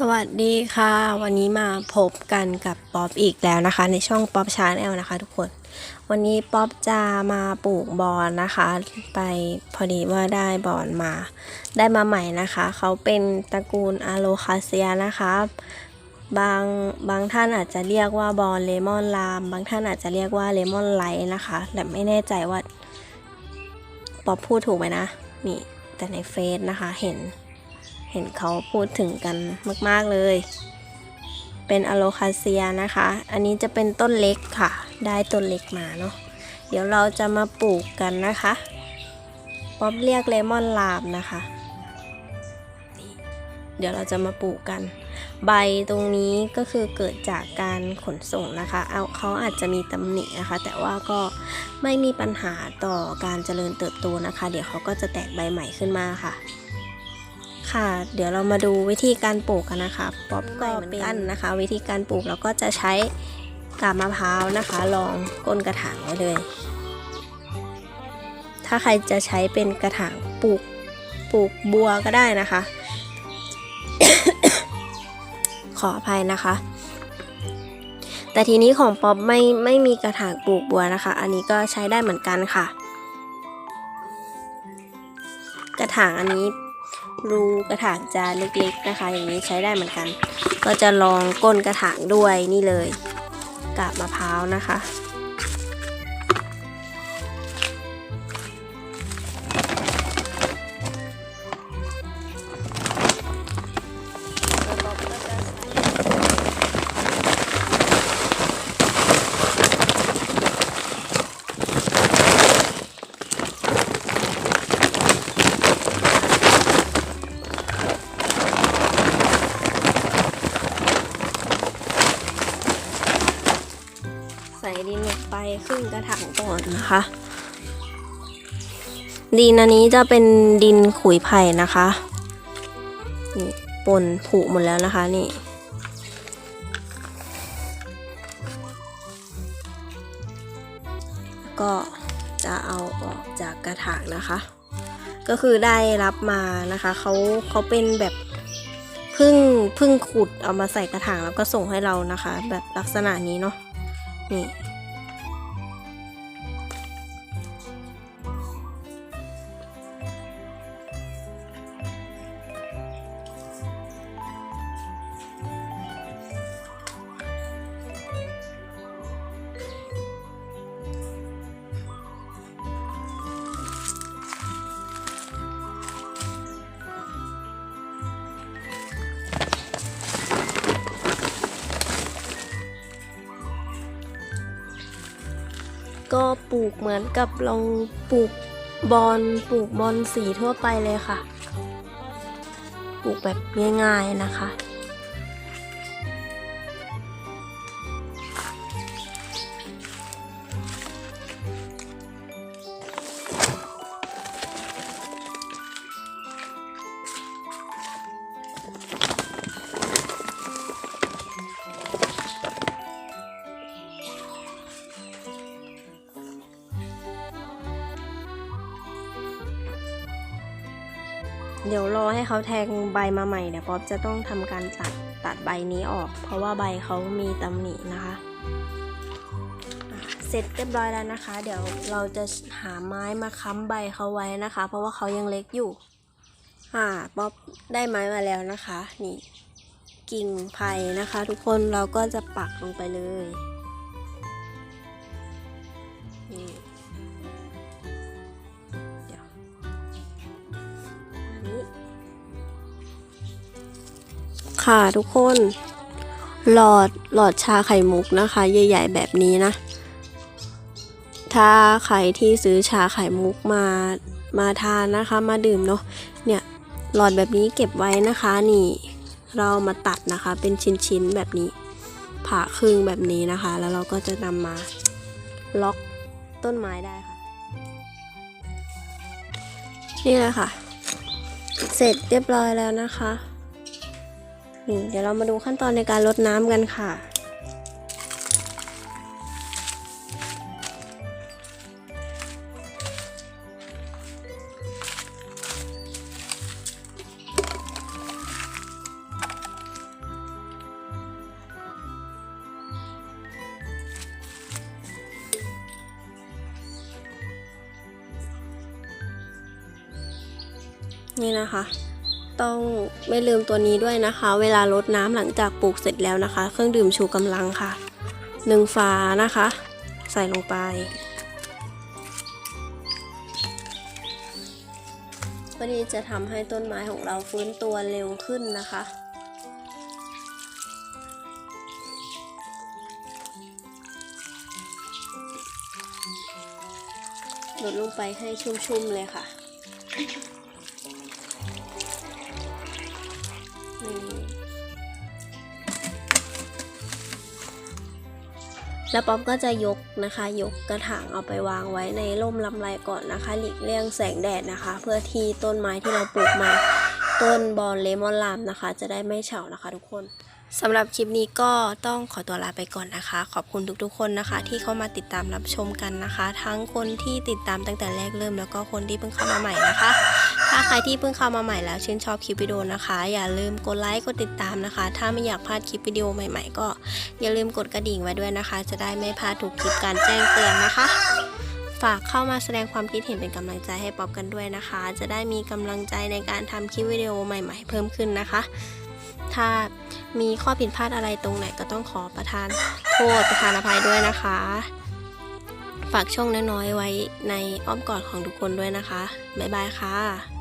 สวัสดีค่ะ วันนี้มาพบกันกับป๊อปอีกแล้วนะคะ ในช่องป๊อปชาแนลนะคะ ทุกคน วันนี้ป๊อปจะมาปลูกบอนนะคะ ไปพอดีว่าได้บอนมา ได้มาใหม่นะคะ เขาเป็นตระกูลอะโลคาเซียนะคะบางบางท่านอาจจะเรียกว่าบอนเลมอนลาม บางท่านอาจจะเรียกว่าเลมอนไลท์นะคะ แต่ไม่แน่ใจว่าป๊อปพูดถูกไหมนะนี่แต่ในเฟซนะคะเห็น เห็นเขาพูดถึงกันมาก ๆ เลย เป็นอะโลคาเซียนะคะ อันนี้จะเป็นต้นเล็กค่ะ ได้ต้นเล็กมาเนาะ เดี๋ยวเราจะมาปลูกกันนะคะ ป๊อปเรียกเลมอนลามนะคะเดี๋ยวเราจะมาปลูกกัน ใบตรงนี้ก็คือเกิดจากการขนส่งนะคะ เอาเขาอาจจะมีตำหนินะคะ แต่ว่าก็ไม่มีปัญหาต่อการเจริญเติบโตนะคะ เดี๋ยวเขาก็จะแตกใบใหม่ขึ้นมาค่ะ ค่ะ เดี๋ยวเรามาดูวิธีการปลูกกันนะคะป๊อปก็เป็นนะคะ วิธีการปลูกเราก็จะใช้กาบมะพร้าวนะคะรองก้นกระถางไว้เลย ถ้าใครจะใช้เป็นกระถางปลูกปลูกบัวก็ได้นะคะ ขออภัยนะคะ แต่ทีนี้ของป๊อปไม่ไม่มีกระถางปลูกบัวนะคะ อันนี้ก็ใช้ได้เหมือนกันค่ะ กระถางอันนี้ รูกระถางจะเล็กๆนะคะ อย่างนี้ใช้ได้เหมือนกัน ก็จะลองก้นกระถางด้วยนี่เลยกาบมะพร้าวนะคะ ดินลงไปครึ่งกระถางก่อนนะคะ ดินอันนี้จะเป็นดินขุยไผ่นะคะนี่ปนผุหมดแล้วนะคะนี่ก็จะเอาออกจากกระถางนะคะ ก็คือได้รับมานะคะเขาเขาเป็นแบบพึ่งพึ่งขุดเอามาใส่กระถางแล้วก็ส่งให้เรานะคะ แบบลักษณะนี้เนาะ นี่ ก็ปลูกเหมือนกับเราปลูกบอลปลูกบอลสีทั่วไปเลยค่ะ ปลูกแบบง่ายๆนะคะ ดี๋ยวรอให้เขาแทงใบมาใหม่เดี๋ยวป๊อปจะต้องทำการตัดตัดใบนี้ออก เพราะว่าใบเขามีตำหนินะคะอะเสร็จเรียบร้อยแล้วนะคะ เดี๋ยวเราจะหาไม้มาค้ำใบเขาไว้นะคะ เพราะว่าเขายังเล็กอยู่อ่าป๊อปได้ไม้มาแล้วนะคะ นี่ กิ่งไผ่นะคะ ทุกคนเราก็จะปักลงไปเลย ค่ะทุกคน หลอดหลอดชาไข่มุกนะคะ ใหญ่ ๆ แบบนี้นะ ถ้าใครที่ซื้อชาไข่มุกมามาทานนะคะมาดื่มเนาะเนี่ยหลอดแบบนี้เก็บไว้นะคะนี่เรามาตัดนะคะเป็นชิ้นๆแบบนี้ ผ่าครึ่งแบบนี้นะคะ แล้วเราก็จะนำมาล็อกต้นไม้ได้ค่ะ นี่เลยค่ะ เสร็จเรียบร้อยแล้วนะคะ เดี๋ยวเรามาดูขั้นตอนในการลดน้ำกันค่ะ นี่นะคะ ต้องไม่ลืมตัวนี้ด้วยนะคะ เวลารดน้ำหลังจากปลูกเสร็จแล้วนะคะ เครื่องดื่มชูกำลังค่ะหนึ่งฝานะคะ ใส่ลงไป เพื่อที่จะทำให้ต้นไม้ของเราฟื้นตัวเร็วขึ้นนะคะลดลงไปให้ชุ่มๆเลยค่ะ แล้วป๊อปก็จะยกนะคะ ยกกระถางเอาไปวางไว้ในร่มลำไรก่อนนะคะ หลีกเลี่ยงแสงแดดนะคะ เพื่อที่ต้นไม้ที่เราปลูกมา ต้นบอลเลมอนลามนะคะ จะได้ไม่เฉานะคะทุกคนสำหรับคลิปนี้ก็ต้องขอตัวลาไปก่อนนะคะ ขอบคุณทุกๆคนนะคะ ที่เข้ามาติดตามรับชมกันนะคะ ทั้งคนที่ติดตามตั้งแต่แรกเริ่มแล้วก็คนที่เพิ่งเข้ามาใหม่นะคะ ถ้าใครที่เพิ่งเข้ามาใหม่แล้วชื่นชอบคลิปวิดีโอนะคะ อย่าลืมกดไลค์กดติดตามนะคะ ถ้าไม่อยากพลาดคลิปวิดีโอใหม่ ๆ ก็อย่าลืมกดกระดิ่งไว้ด้วยนะคะ จะได้ไม่พลาดทุกคลิปการแจ้งเตือนนะคะ ฝากเข้ามาแสดงความคิดเห็นเป็นกำลังใจให้ป๊อปกันด้วยนะคะ จะได้มีกำลังใจในการทำคลิปวิดีโอใหม่ ๆ เพิ่มขึ้นนะคะ ถ้ามีข้อผิดพลาดอะไรตรงไหนก็ต้องขอประทานโทษประทานอภัยด้วยนะคะ ฝากช่องน้อยๆไว้ในอ้อมกอดของทุกคนด้วยนะคะ บ๊ายบายค่ะ